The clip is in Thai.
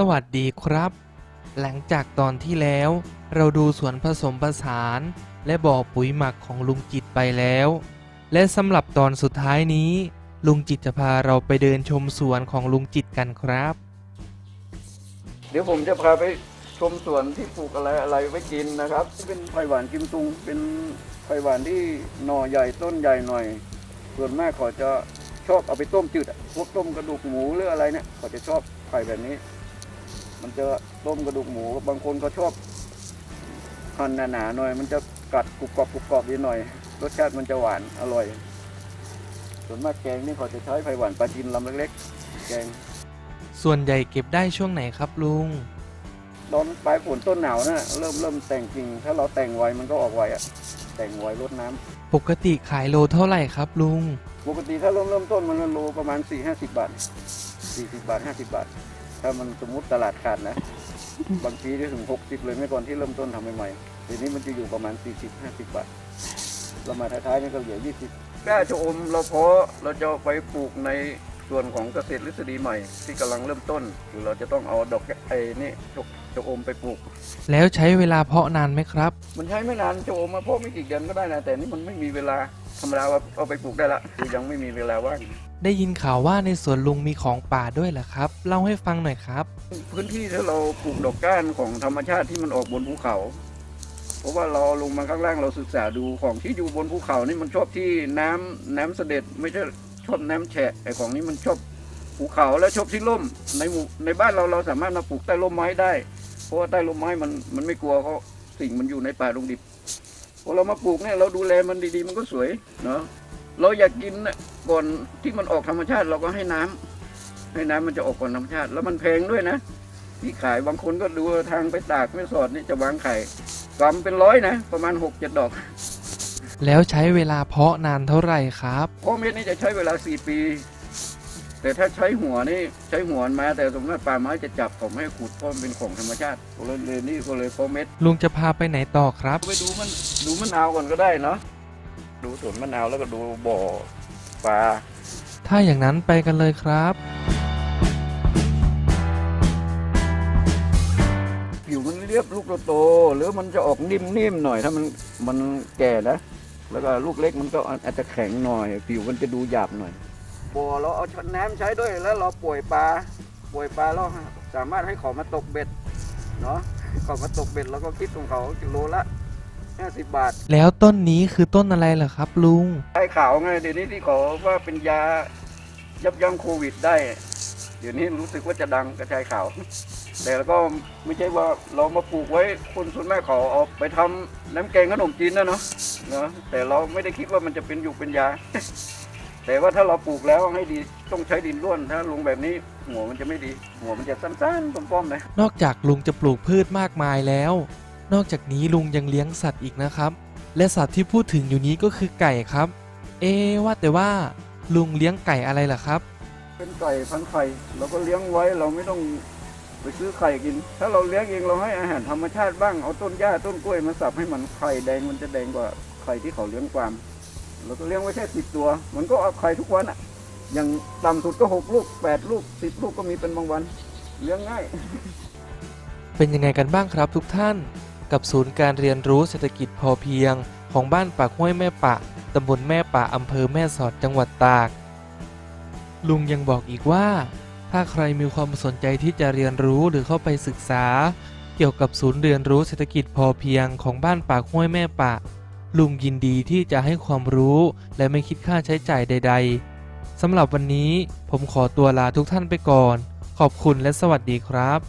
สวัสดีครับ หลังจากตอนที่แล้วเราดูสวนผสมผสาน และบ่อปุ๋ยหมักของลุงจิตไปแล้ว และสำหรับตอนสุดท้ายนี้ ลุงจิตจะพาเราไปเดินชมสวนของลุงจิตกันครับ เดี๋ยวผมจะพาไปชมสวนที่ปลูกอะไรอะไรไว้กินนะครับที่เป็นไผ่หวานกิมซุง เป็นไผ่หวานที่หน่อใหญ่ต้นใหญ่หน่อย ส่วนมากเขาจะชอบเอาไปต้มจืดอะพวกต้มกระดูกหมูหรืออะไรเนี่ยเขาจะชอบไผ่แบบนี้ มันจะต้มกระดูกหมู บางคนเขาชอบหั่นหนาๆหน่อย มันจะกัดกรุบกรอบกรุบกรอบดีหน่อย รสชาติมันจะหวานอร่อย ส่วนมากแกงนี่เขาจะใช้ไผ่หวานปลาจินลำเล็กๆ แกง ส่วนใหญ่เก็บได้ช่วงไหนครับลุง ตอนปลายฝนต้นหนาวนะเริ่มเริ่มแต่งกิ่งถ้าเราแต่งไวมันก็ออกไวอะแต่งไวรดน้ำปกติขายโลเท่าไหร่ครับลุง ปกติถ้าเริ่มเริ่มต้นมันโลประมาณ4 50 บาท 40 บาท 50 บาท ถ้ามันสมมติตลาดขาดนะ บางทีได้ถึง60เลยเมื่อก่อนที่เริ่มต้นทำใหม่ๆทีนี้มันจะอยู่ประมาณ40 50บาทเรามาท้ายๆนี่ก็เหลือ20กล้าชะอมเราเพาะเราจะเอาไปปลูกในส่วนของเกษตรฤษฎีใหม่ ที่กำลังเริ่มต้นคือเราจะต้องเอาดอกไอ้นี่ชะชะอมไปปลูก แล้วใช้เวลาเพาะนานไหมครับ มันใช้ไม่นานจะโอมมาพบไม่กี่เดือนก็ได้นะแต่นี่มันไม่มีเวลา ธรรมดาว่าเอาไปปลูกได้ละคือยังไม่มีเวลาว่างได้ยินข่าวว่าในสวนลุงมีของป่าด้วยเหรอครับ เล่าให้ฟังหน่อยครับ พื้นที่ที่เราปลูกดอกก้านของธรรมชาติที่มันออกบนภูเขา เพราะว่าเราลงมาข้างล่างเราศึกษาดูของที่อยู่บนภูเขานี่มันชอบที่น้ำน้ำเสด็จไม่ใช่ชอบน้ำแฉะไอของนี้มันชอบภูเขาและชอบที่ร่มในหมู่ในบ้านเราเราสามารถมาปลูกใต้ร่มไม้ได้ เพราะว่าใต้ร่มไม้มันมันไม่กลัวเขาสิ่งมันอยู่ในป่าดงดิบ พอเรามาปลูกเนี่ยเราดูแลมันดีๆ มันก็สวยเนาะเราอยากกินน่ะก่อนที่มันออกธรรมชาติเราก็ให้น้ำให้น้ำมันจะออกก่อนธรรมชาติ แล้วมันแพงด้วยนะที่ขายบางคนก็ดูทางไปตากไม่สอดนี่จะวางไข่กำเป็นร้อยนะ ประมาณหกเจ็ดดอก แล้วใช้เวลาเพาะนานเท่าไหร่ครับเพราะเม็ดนี่จะใช้เวลาสี่ปี แต่ถ้าใช้หัวนี่ใช้หัวมาแต่สมมติป่าไม้จะจับผมให้ขุดเพราะมันเป็นของธรรมชาติก็เลยเลยนี่ก็เลยเพราะเม็ดลุงจะพาไปไหนต่อครับ ไปดูมันดูมะนาวก่อนก็ได้เนาะดูสวนมะนาวแล้วก็ดูบ่อปลาถ้าอย่างนั้นไปกันเลยครับผิวมันเรียบลูกโตๆหรือมันจะออกนิ่มๆหน่อยถ้ามันมันแก่นะแล้วก็ลูกเล็กมันก็อาจจะแข็งหน่อย ผิวมันจะดูหยาบหน่อย บ่อเราเอาช้อนน้ำใช้ด้วยแล้วเราป่วยปลาป่วยปลาเราสามารถให้เขามาตกเบ็ดเนาะเขามาตกเบ็ดแล้วก็คิดของเขากิโลละ50บาท แล้วต้นนี้คือต้นอะไรเหรอครับ ลุงไอ้ขาวไงเดี๋ยวนี้ที่เขาว่าเป็นยายับยั้งโควิดได้ เดี๋ยวนี้รู้สึกว่าจะดังกระจายขาว แต่แล้วก็ไม่ใช่ว่าเรามาปลูกไว้คนส่วนมากเขาเอาไปทำน้ำแกงขนมจีนนะเนาะเนาะแต่เราไม่ได้คิดว่ามันจะเป็นอยู่เป็นยา แต่ว่าถ้าเราปลูกแล้วให้ดีต้องใช้ดินร่วน ถ้าลงแบบนี้หัวมันจะไม่ดี หัวมันจะสั้นๆป้อมๆเลยนอกจากลุงจะปลูกพืชมากมายแล้ว นอกจากนี้ลุงยังเลี้ยงสัตว์อีกนะครับ และสัตว์ที่พูดถึงอยู่นี้ก็คือไก่ครับ เอะว่าแต่ว่าลุงเลี้ยงไก่อะไรล่ะครับ เป็นไก่พันธุ์ไข่เราก็เลี้ยงไว้เราไม่ต้องไปซื้อไข่กิน ถ้าเราเลี้ยงเองเราให้อาหารธรรมชาติบ้างเอาต้นหญ้าต้นกล้วยมาสับให้มันไข่แดงมันจะแดงกว่าไข่ที่เขาเลี้ยงฟาร์ม เราก็เลี้ยงไว้แค่สิบตัว มันก็เอาไข่ทุกวันอะอย่างต่ำสุดก็หกลูกแปดลูกสิบลูกก็มีเป็นบางวัน เลี้ยงง่าย เป็นยังไงกันบ้างครับทุกท่าน กับศูนย์การเรียนรู้เศรษฐกิจพอเพียง ของบ้านปากห้วยแม่ปะตำบลแม่ปะอำเภอแม่สอดจังหวัดตาก ลุงยังบอกอีกว่า ถ้าใครมีความสนใจที่จะเรียนรู้หรือเข้าไปศึกษา เกี่ยวกับศูนย์เรียนรู้เศรษฐกิจพอเพียงของบ้านปากห้วยแม่ปะ ลุงยินดีที่จะให้ความรู้และไม่คิดค่าใช้จ่ายใด ๆสำหรับวันนี้ผมขอตัวลาทุกท่านไปก่อน ขอบคุณและสวัสดีครับ